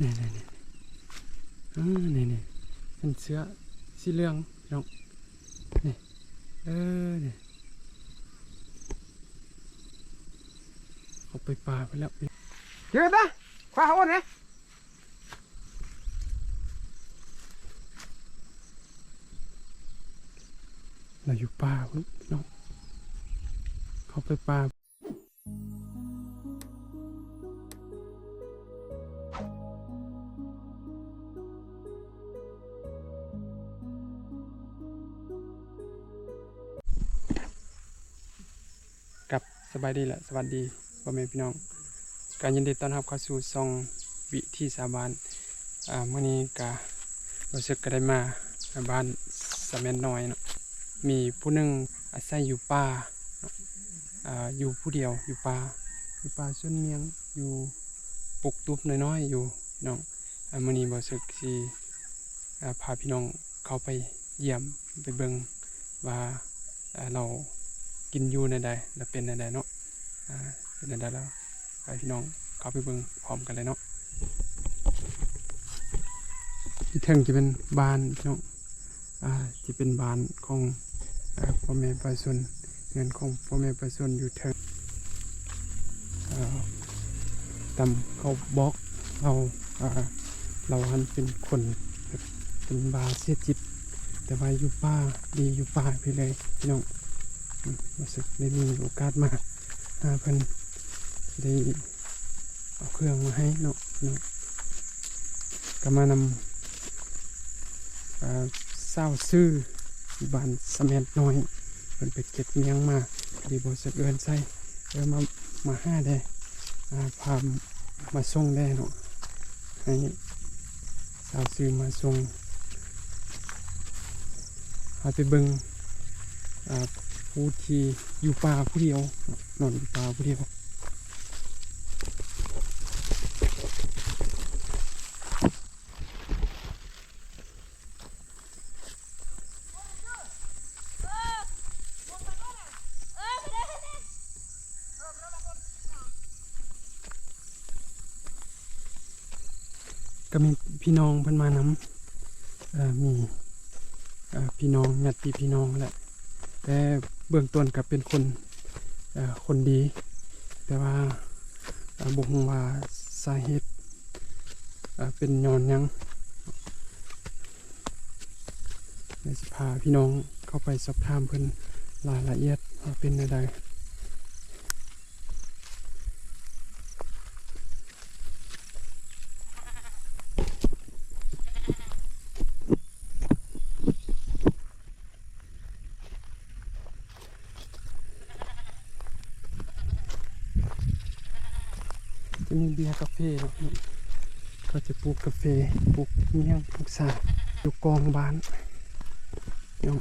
นี่นี่นี่อ่านี่นี่เป็นเสื้อสีเหลืองพี่น้องนี่เออนี่เอาไปป่าไปแล้วเจอตาคว้าหัวเนี่ยเราอยู่ป่าพุ่นพี่น้องเขาไปป่า บสบายดีแหละสวัสดีพ่อแม่พี่น้อง การยินดีต้อนรับเข้าสู่ซองวิธีสาบานอ่ามื่อนี้การู้สึกก็ได้มาบ้านสะแมนน้อยเนาะมีผู้หนึ่งอาศัยอยู่ป่าอ่าอยู่ผู้เดียวอยู่ป่าอยู่ป่าส่วนเมียงอยู่ปลูกตุบน้อยๆอยู่น้องอ่ามื้อนี้บ่สึกสิพาพี่น้องเข้าไปเยี่ยมไปเบิ่งว่าเรา กินอยู่ในใดและเป็นในใดเนาะอ่าเป็นในใดแล้วไปพี่น้องเข้าไปเบิ่งพร้อมกันเลยเนาะที่เทิงจะเป็นบ้านพี่น้องอ่าที่เป็นบ้านของอพ่อแม่ประชาชนเงินของพ่อแม่ประชาชนอยู่เทิงอ่าตำเขาบล็อกเราอ่าเราหันเป็นคนเป็นบาเสียจิต แต่ว่าอยู่ป่าดีอยู่ป่าไปเลยพี่น้อง รู้สึกได้มีโอกาสมาหาเพิ่นได้เอาเครื่องมาให้เนาะเนาะก็มานำอาเศร้าซื่อบานสะเม็ดน้อยเป็นไปเก็บเมียงมาดีบสเอินใส่เออมามาห้าได้อาพามาส่งได้เนาะให้สาวซื้อมาส่งเอาไปเบิงอ่า ผู้ที่อยู่ป่าผู้เดียวนอนอยู่ป่าผู้เดียวก็มีพี่น้องเพิ่นมานำมีพี่น้องญาติพี่น้องแหละแต่ เบื้องต้นก็เป็นคนคนดี แต่ว่าบุกว่าสาเหตุเป็นย้อนยังเดี๋ยวสิพาพี่น้องเข้าไปสอบถามเพิ่นรายละเอียดว่าเป็นใดๆ จะมีเบียร์ กาแฟเนาะก็จะปลูกกาแฟปลูกเมี่ยงปลูกสาอยู่กองบ้านเนาะ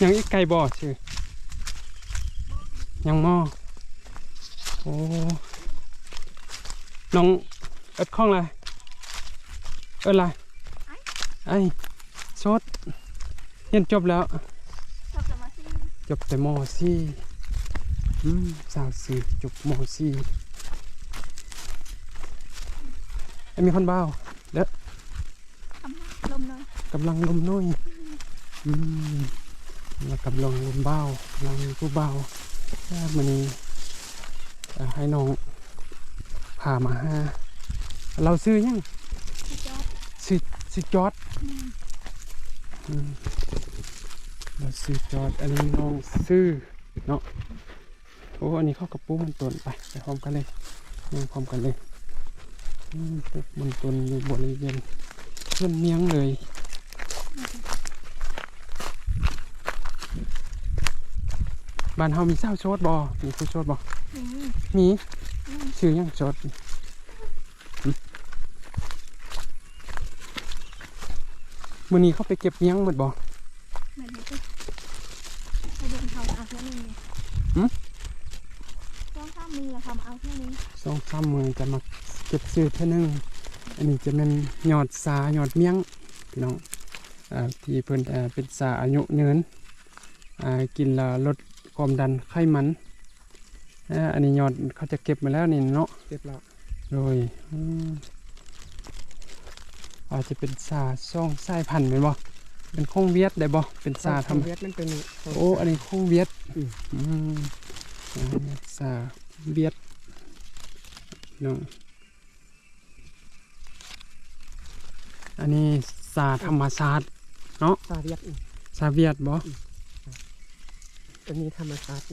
ยังอีกไก่บ่อชื่อยังหม้อโอ้ น้องเอิดข้องอะไรเอิดอะไรไอ้โซดเรียนจบแล้วชอบจะมาซิ่งจบแต่มสี่อืมสาวสี่จบมสี่ไอ้มีคนเบาเด้อทำลมเลยกำลังลมน้อยอืมแล้วกำลังลมเบากำลังมีผู้เบาถ้ามันนี้เอ่อให้น้อง พามาห้าเราซื้อยังพี่จอดซื้อซื้อจอดอืมอืมเราซื้อจอดอันนี้น้องซื้อเนาะโอ้อันนี้เข้ากระปุกมันตนไปไปพร้อมกันเลยนั่งพร้อมกันเลยอืมปุ๊บมันตนอยู่บริเวณเพื่อนเมียงเลยบ้านเฮามีเศร้าโชดบอมีผู้โชดบออืมมี ชื่อหยังโชดหึมื้อนี้เขาไปเก็บเมียงหมดบอเหมือนนี้ไปเดินเขาเอาแค่นี้หึต้องข้ามมือทำเอาแค่นี้สองสามมือจะมาเก็บซื้อเท่านึงอันนี้จะเป็นยอดสายอดเมียงพี่น้องอ่าที่เพิ่นอ่าเป็นสาอายุยืนอ่ากินแล้วลดความดันไขมัน อ่าอันนี้ยอดเขาจะเก็บมาแล้วนี่เนาะเจ็บแล้วโดยอืมอาจจะเป็นสาซ่องสายพันธุ์เป็นบ่เป็นคงเวียดได้บ่เป็นสาทำเวียดมันเป็นโอ้อันนี้คงเวียดอืมอืมอันนี้สาเวียดน้องอันนี้สาธรรมศาสตร์ซาเวียดนี่สาเวียดบ่อันนี้ธรรมชาติ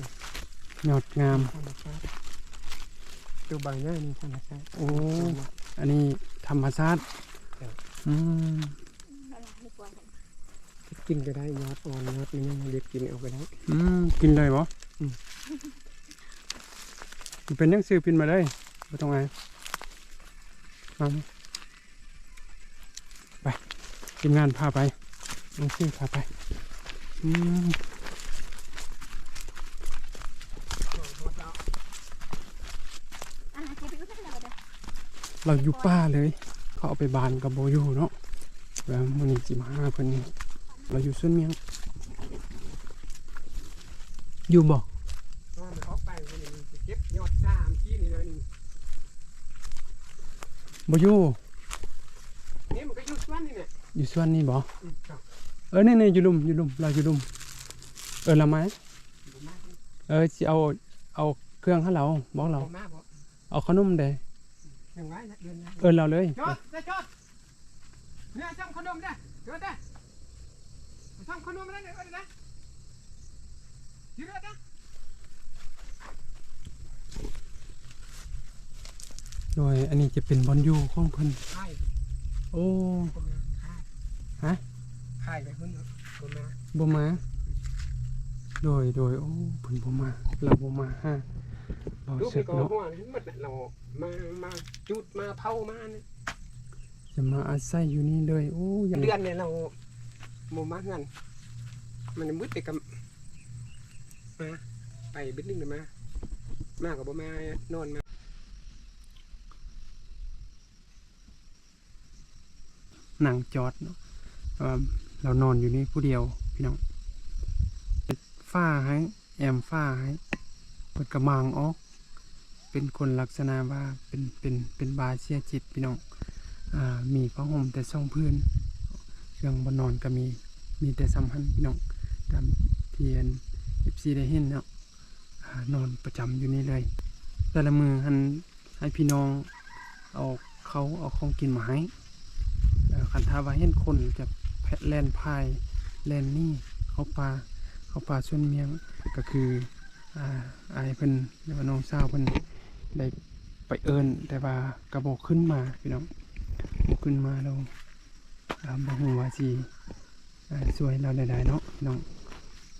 นี่ยอดงาม ธรรมชาติตัวบางหน้านี่ธรรมชาติ โอ้ อันนี้ธรรมศาสตร์ครับ อืมละลายในตัวกันกินก็ได้ยอดอ่อนยอดนี่ยังเด็กกินเอาก็ได้ อืมกินเลยบ่อืม มันเป็นหนังสือพิมพ์มาเลยไม่ต้องไงมามาไปทีมงานพาไปหนังสือพาไป อืม อะเก็บไปก็ได้แล้วเด้อ เราอยู่ป่าเลย เขาเอาไปบานกับโบอยู่เนาะแล้วมันนี้จิมาห้าเพิ่นนี่เราอยู่ส่วนเมียง อยู่บ่ว่ามันออกไปมันนี่จะเก็บยอดสามที่นี่เลยนี่บ่อยู่นี่มันก็อยู่ส่วนนี่เนี่ยอยู่ส่วนนี้บ่อืมครับเออนี่นี่อยู่ลุมอยู่ลุมเราอยู่ลุมเออละไหมบ่มาเออสิเอาเอาเครื่องให้เราบอกเราบ่มาบ่เอาขนมเด้ ยังไงนะเดือนหน้าเออเราเลย จอดได้จอดเนี่ยทำขนมได้เดี๋ยวได้ทำขนมได้เดี๋ยวได้นะเดี๋ยวได้โดยอันนี้จะเป็นบอลยูของเพิ่นใช่โอ้ผมมาค่ายฮะค่ายไปพุ่นผมมาบ่มา โดยโดยโอ้เพิ่นบ่มาเราบ่มาฮะเรา ลูกสึนี่กก็เนาะหัวหมดเรามามาจุดมาเผามาเนี่ยจะมาอาศัยอยู่นี่เลยโอ้ยังเดือนเนี่ยเราโมมาเงินมันมืดแต่กับมาไปบิดนึงเลยมา มากับบ่มานอนมา นั่งจอดเนาะแต่ว่าเรานอนอยู่นี่ผู้เดียวพี่น้องเป็นฝ้าให้ แอมฝ้าให้เปิดกระมังออก เป็นคนลักษณะว่าเป็นเป็นเป็นบาเสียจิตพี่น้องอ่ามีผ้าห่มแต่ซ่องพื้นเครื่องบนนอนก็มีมีแต่สัมพันธ์พี่น้องตามเทียนเอฟซีได้เห็นเนาะนอนประจำอยู่นี่เลยแต่ละมือหันให้พี่น้องเอาเขาเอาของกินมาให้เอ่อคันทาว่าเห็นคนจะแพะแลนพายแลนนี่เขาปลาเขาปลาส่วนเมียงก็คืออ่าอเพิ่นหรือว่าน้องสาวเพิ่น ได้ไปเอิญแต่ว่ากระบอกขึ้นมาพี่น้องบอกขึ้นมาเราอ่าบอกว่าสิอ่าสวยเราได้ๆเนาะพี่น้อง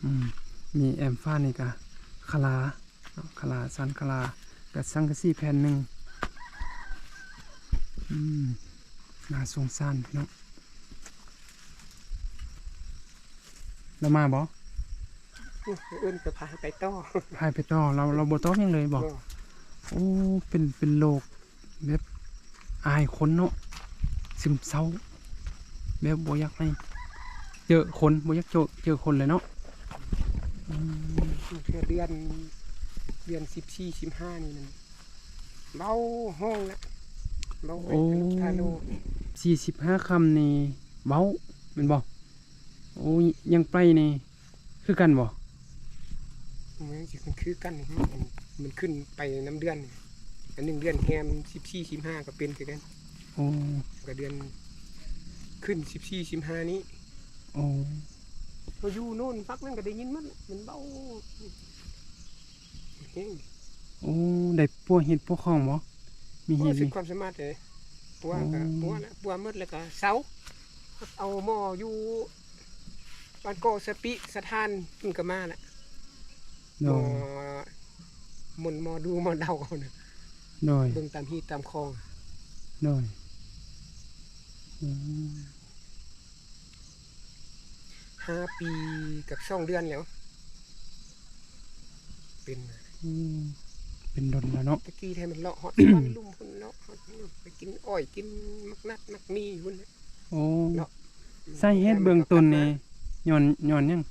อืมมีแอมฟ้านี่กะคาลาเนาะคาลาสันคาลากับสังกะสีแผ่นหนึ่งอืมน่าสงสารพี่น้องเรามาบ่เอื้นก็พาไปต่อพายไปต่อเราเราบ่ต้องหยังเลยบ่ก็ โอ้เป็นเป็นโรคแบบอายคนเนาะซึมเศร้าแบบบ่อยากให้เจอคนบ่อยากเจอเจอคนเลยเนาะอืมเดือนเดือนเดือนสิบสี่สิบห้านี่มันเบาห้องละเบาไปกับทาโลสี่สิบห้าคำนี่เว้าเป็นบ่โอ้ยยังไปนี่คือกันบ่มันสิมันคือกันนี่ มันมันขึ้นไปน้ำเดือนนี่อันหนึ่งเดือนแฮมสิบสี่สิบห้าก็เป็นคือกันโอ้ก็เดือนขึ้นสิบสี่สิบห้านี้โอ้พออยู่โน่นพักนั่นก็ได้ยินมันมันเบาเฮ้งโอ้ได้ปัวเห็ดปัวของบ่มีโอ้เห็ดสุดนี่ความสามารถเลยปัวก็อืมปัวละปัวหมดแล้วก็เสาเอาหม้ออยู่บ้านโกสปิสถานมันก็มาละโดหม้อยห มุนหม้อดูหม้อเดาเอานะโดยเบิ่งตามฮีตตามคลองโดยอืมห้าปีกับสองเดือนแล้ว เป็นอืมเป็นดนแล้วเนาะตะกี้แทนมันเลาะฮอดวันลุ่มพุ่นเลาะฮอดพุ่นไปกินอ้อยกินมักนัดมักมีพุ่นน่ะโอ้เนาะใส่เฮ็ดเบื้องต้นนี่ย้อนย้อนหยัง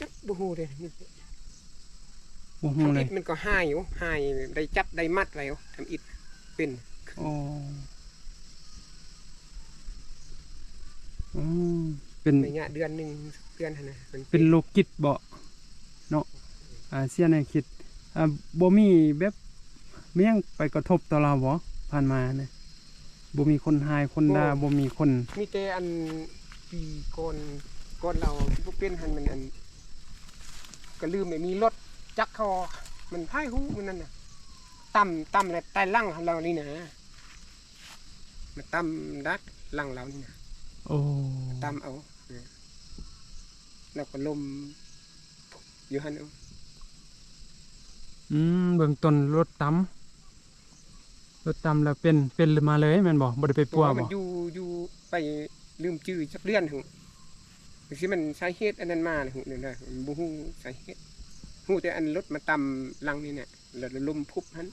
จักบ่ฮู้เด้นี่ บ่ฮู้ทำเลอิยดมันก็หายอยู่หายได้จับได้มัดอะไรอยู่ทำอิดเป็นโอ้อืมเป็นในเงี้ยเดือนหนึงเดือนหั่นน่ะมันเป็นโรคจิตบ่เนาะอ่าเสียในคิดอ่าบ่มีแบบเมียงไปกระทบต่อเราบ่ผ่านมาเนี่ยบ่มีคนหายคนด่าบ่มีคน มีแต่อันปีก่อนก่อนเราที่พวกเป็นหันมันอันก็ลืมไม่มีรถ จักรเขามันพายหูมันนั่นน่ะต่ำต่ำแล้วใต้ล่างของเรานี่นะมันต่ำดักล่างเรานี่นะโอ้ต่ำเอาเออแล้วก็ลมอยู่หันเอาอืมเบื้องต้นรถตำรถตำแล้วเป็นเป็นมาเลยแม่นบ่บ่ได้ไปปัวเพราะามับ่นอยู่อยู่ไปลืมจื้อจักเดือนหึสิมันสาเหตุอันนั้นมาเลยหึเนี่ยนะมันบ่ฮู้สาเหตุ ฮู้แต่อันรถมาต่ำลังนี่เนี่ยแล้วลมพุบหัน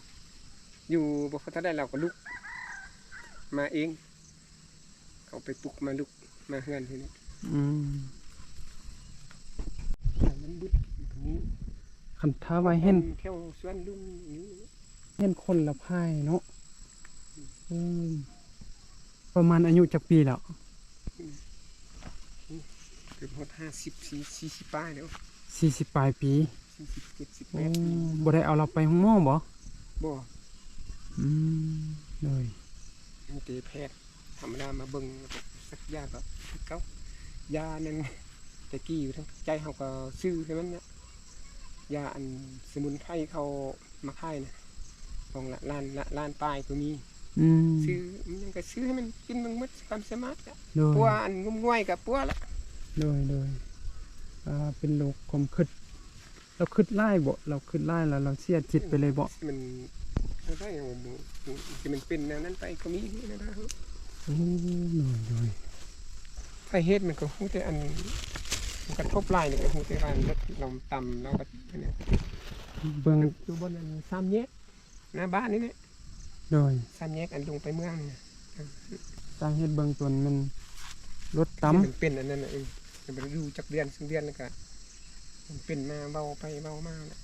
อยู่บ่พอถ้าได้เราก็ลุก มาเอง เขาไปปลุกมาลุกมาเฮือนทีนี้อืมมันบึดนี้คันท้าไว้เห็นแค่สวนลุงนี้เห็นคนละพายเนาะอืมประมาณอายุจักปีแล้วเกือบหมดห้าสิบสี่สี่สิบป้ายแล้ว40ปลายปี สี่สิบเจ็ดสิบแปโอ้ดบ่ได้เอาเราไปห้องหมอบ่บ่อืมเลยมีแต่แพทย์ธรรมดามาเบิ่งแล้วก็สักยาก็เขายานั่นแต่กี้อยู่ทั้งใจเขาก็ซื้อใช่มันเนี่ยยาอันสมุนไพรเขามาขายนะของละล้านละล้านปลายก็มีอืมซื้อมันยังก็ซื้อให้มันกินเบางมัดความสามารถอะโดยปัวอันงุ้มง่วยกับปัวละโดยโดยอ่าเป็นโรคความคิด เราคิดไล่บ่เราคิดไล่แล้วเราเสียจิตไปเลยบ่มันอะไรอย่างบ่ที่มันเป็นแนวนั้นไปก็มีนี่นะครับโอ้โดยโดยถ้าเฮ็ดมันก็ฮู้แต่อันมันกระทบไหล่นี่ก็ฮู้แต่ว่าลดลมต่ำเราก็เนี่ยเบิ่งอยู่บนอันสามแยกหน้าบ้านนี่เนี่ยโดยสามแยกอันลงไปเมืองนี่นะสาเหตุเบื้องต้นมันรถที่ต่ำมันเป็นอันนั้นน่ะเองมันอยู่จักเดือนสองเดือนแล้วก็มัน เป็นมาเบาไปเบามาน่ะ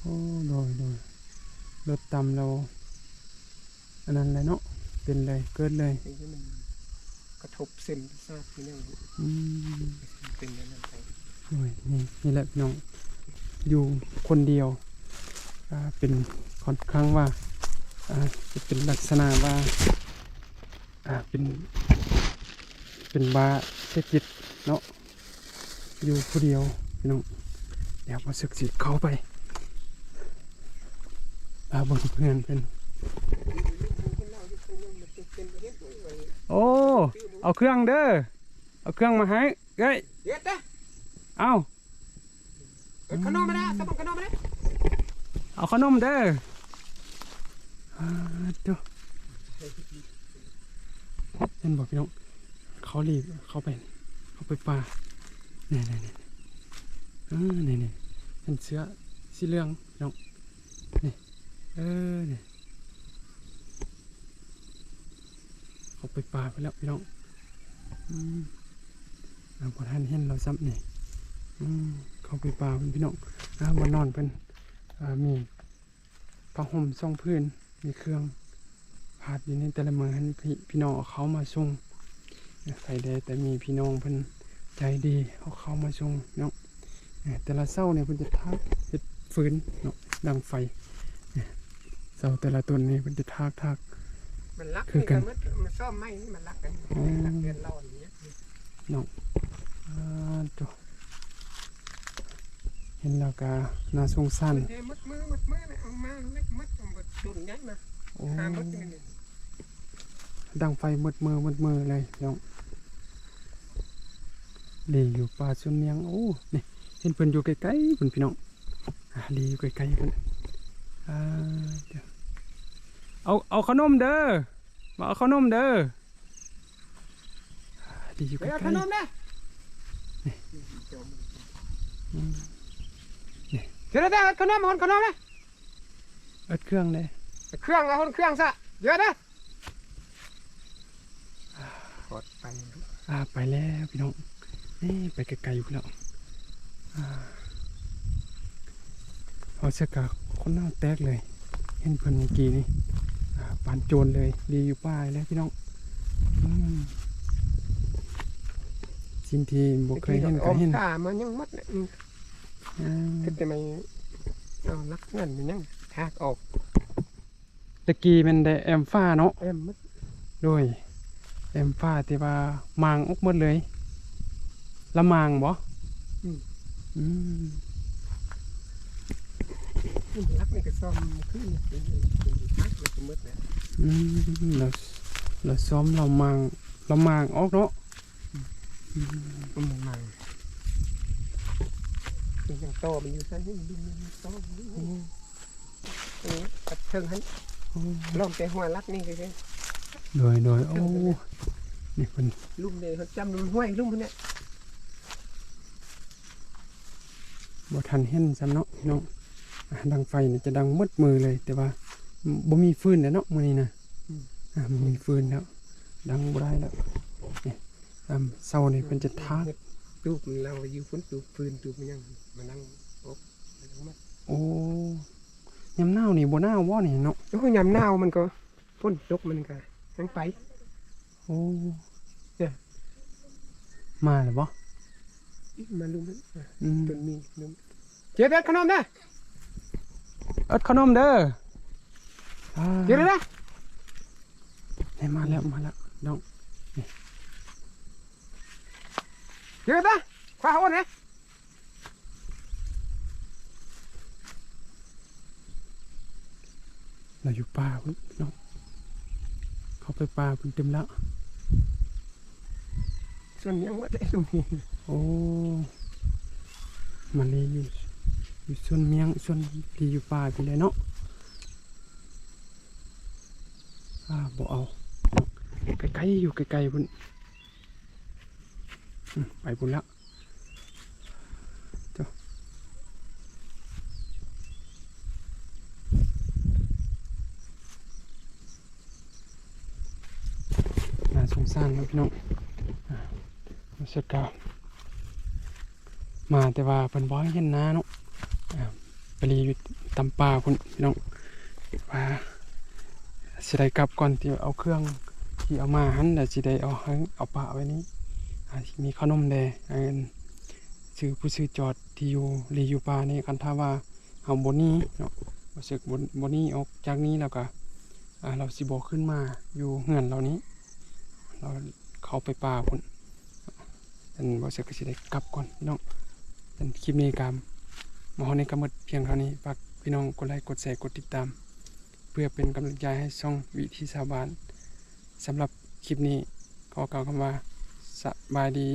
โอ้โดยโดยรถต่ำเรา อันนั้นเลยเนาะเป็นเลยเกิดเลยไอ้ที่มันกระทบเส้นประสาทที่นั่นอืมเป็นอันนั้นไปโอ้ยนี่นี่แหละพี่น้องอยู่คนเดียวอ่าเป็นค่อนข้างว่าอ่าจะเป็นลักษณะว่าอ่าเป็น เป็นบาเศรษฐกิจเนาะอยู่ผู้เดียว พี่น้องเดี๋ยวมาศึกษาเข้าไปอาเบิ่งเพื่อนเป็นโอ้เอาเครื่องเด้อเอาเครื่องมาให้เอ้ยเด็ดนะเอาเอ้ยขนมมาได้สมองขนมมาได้เอาขนมเด้ออ่าเดี๋ยวเห็นบอกพี่น้องเขารีบเข้าไป เข้าไปป่าเนี่ยเนี่ยเนี่ย อ่านี่นี่เป็นเสื้อสีเหลืองน้องนี่เออเนี่ยเขาไปป่าไปแล้วพี่น้องอืมอ่าพอท่านเห็นเราซ้ำนี่อืมเขาไปป่าเป็นพี่น้องอ่าบนนอนเป็นอ่ามีผ้าห่มส่องพื้นมีเครื่องพาดอยู่ในแต่ละมือให้พี่พี่น้องเอาเขามาส่งใครได้แต่มีพี่น้องเพิ่นใจดีเอาเขามาชงนาะเอ่อ แต่ละเศร้าเนี่ยเพิ่นจะทากเฮ็ดฟืนเนาะดังไฟเนี่ยเศร้าแต่ละต้นนี่เพิ่นจะทากทากมันรักคือนี่กัก็นมันมันซ่อมไม้นี่มันรักกันอ๋อรักเดือนเราอย่างเงี้ยอ่าจ้ะเห็นแล้วก็น่าสงสารมันเทมัดมือมัดมือเนี่ยเอามาเล็กมัดเอามาตุนยัดมาโอ้หามัดนี่นี่ดังไฟมืดมือมืดมือเลยพี่น้องลีอยู่ป่าสุนเนียงโอ้นี่ เห็นเพิ่นอยู่ไกลๆเพิ่นพี่น้องอ่าลีอยู่ไกลๆเพิ่นอ่าเดี๋ยวเอาเอาขนมเด้อมาเอาขนมเด้ออ่าลีอยู่ไปไกลเอาๆขนมนะอืมนี่ทเดี๋ยวได้ขนมหอนขนมนะเอิดเครื่องเลยเครื่องละหอนเครื่องซะเดี๋ยวนะกดไปอ่าไปแล้วพี่น้องนี่ไปไกลๆอยู่แล้วอ่า เอาเสื้อกาคนหน้าแตกเลย เห็นเพิ่นเมื่อกี้นี่อ่าปานโจรเลยดีอยู่ป้ายแล้วพี่น้องอืมสิ่งที่บ่เคยเห็นอก็มเห็นตามันยังมัดเนี่ยอ่าคือแต่ไม่เอาลักเงินมันยังทากออกตะกี้มันได้แอมฟ้าเนาะเอ็มมัดโดยแอมฟ้าที่ว่ามางออกหมดเลย ละมางบ่ อืมลักนี่ก็ซ่อมขึ้นเป็นเป็นทักเลยก็มัดเนี่ยอืมเราเราซ้อมเรามางเรามางออกเนาะมันมันมันเป็นอย่างโตมันอยู่ซะนี่ดูมันโตมันนี่เออตัดเชิงให้โอ้ล้อมแต่หัวลักนี่คือโดยโดยโอ้นี่เป็นลุ่มเลยเขาจำลุ่มห้วยลุ่มพวกเนี้ย บ่ทันเห็นซ้ำเนาะพี่น้องอ่าดังไฟนี่จะดังหมดมือเลย แต่ว่าบ่มีฟืนแล้วเนาะมื้อนี้นะอ่าบ่มีฟืนแล้ว ดังบ่ได้แล้วนี่อ่าเสานี่เพิ่นจะทากตูบเราอยู่ฝนตูบฟืนตูบมันยังมานั่งอบมานั่งมัดโอ้ยามหนาวนี่บ่หนาวบ่นี่เนาะแล้วก็ยามหนาวมันก็ฝนตกมันก็ทั้งไปโอ้เนี่ยมาแล้วบ่ มาลุ่มมันอืมจนมีลุ่มเจ๊เด็ดขนมนะเอิดขนมเด้ออ่าเจ๊เด็ดนะนี่มาแล้วมาแล้วน้องเจ๊เด็ดนะคว้าหัวนะเราอยู่ป่าพุ่นน้องเขาไปป่าพุ่นเต็มแล้ว ส่วนยังมัดไอ้ตรงนี้โอ้มันเลยอยู่อยู่ส่วนเมียงส่วนที่อยู่ป่าไปเลยเนาะอ่าบ่เอาไกลๆอยู่ไกลๆพุ่นไปพุ่นล้วเจ้าน่าสงสารเนาะพี่น้อง รู้สึกกามาแต่ว่าเป็นบ่ให้เห็นน้าเนาะไปรีอยู่ตำป่าคุณพี่น้องว่าสิได้กลับก่อนที่เอาเครื่องที่เอามาหันแต่สิได้เอาเอาปะไว้นี้มีขนมแดอันซื้อผู้ซื้อจอดที่อยู่รีอยู่ป่านี่คันถ้าว่าเอาบนนี้เนาะรู้สึกบนบนนี้ออกจากนี้แล้วก็เราสิบ่ขึ้นมาอยู่เหือนเรานี้ เราเข้าไปป่าคุณ เป็นบ่เสกก็สิได้กลับก่อนพี่น้องเป็นคลิปนี้กามมาฮองในกำหนดเพียงเท่านี้ฝากพี่น้องกดไลค์กดแชร์กดติดตาม เพื่อเป็นกำลังใจให้ช่องวิธีชาวบ้านสำหรับคลิปนี้ขอกล่าวคำว่าสบายดี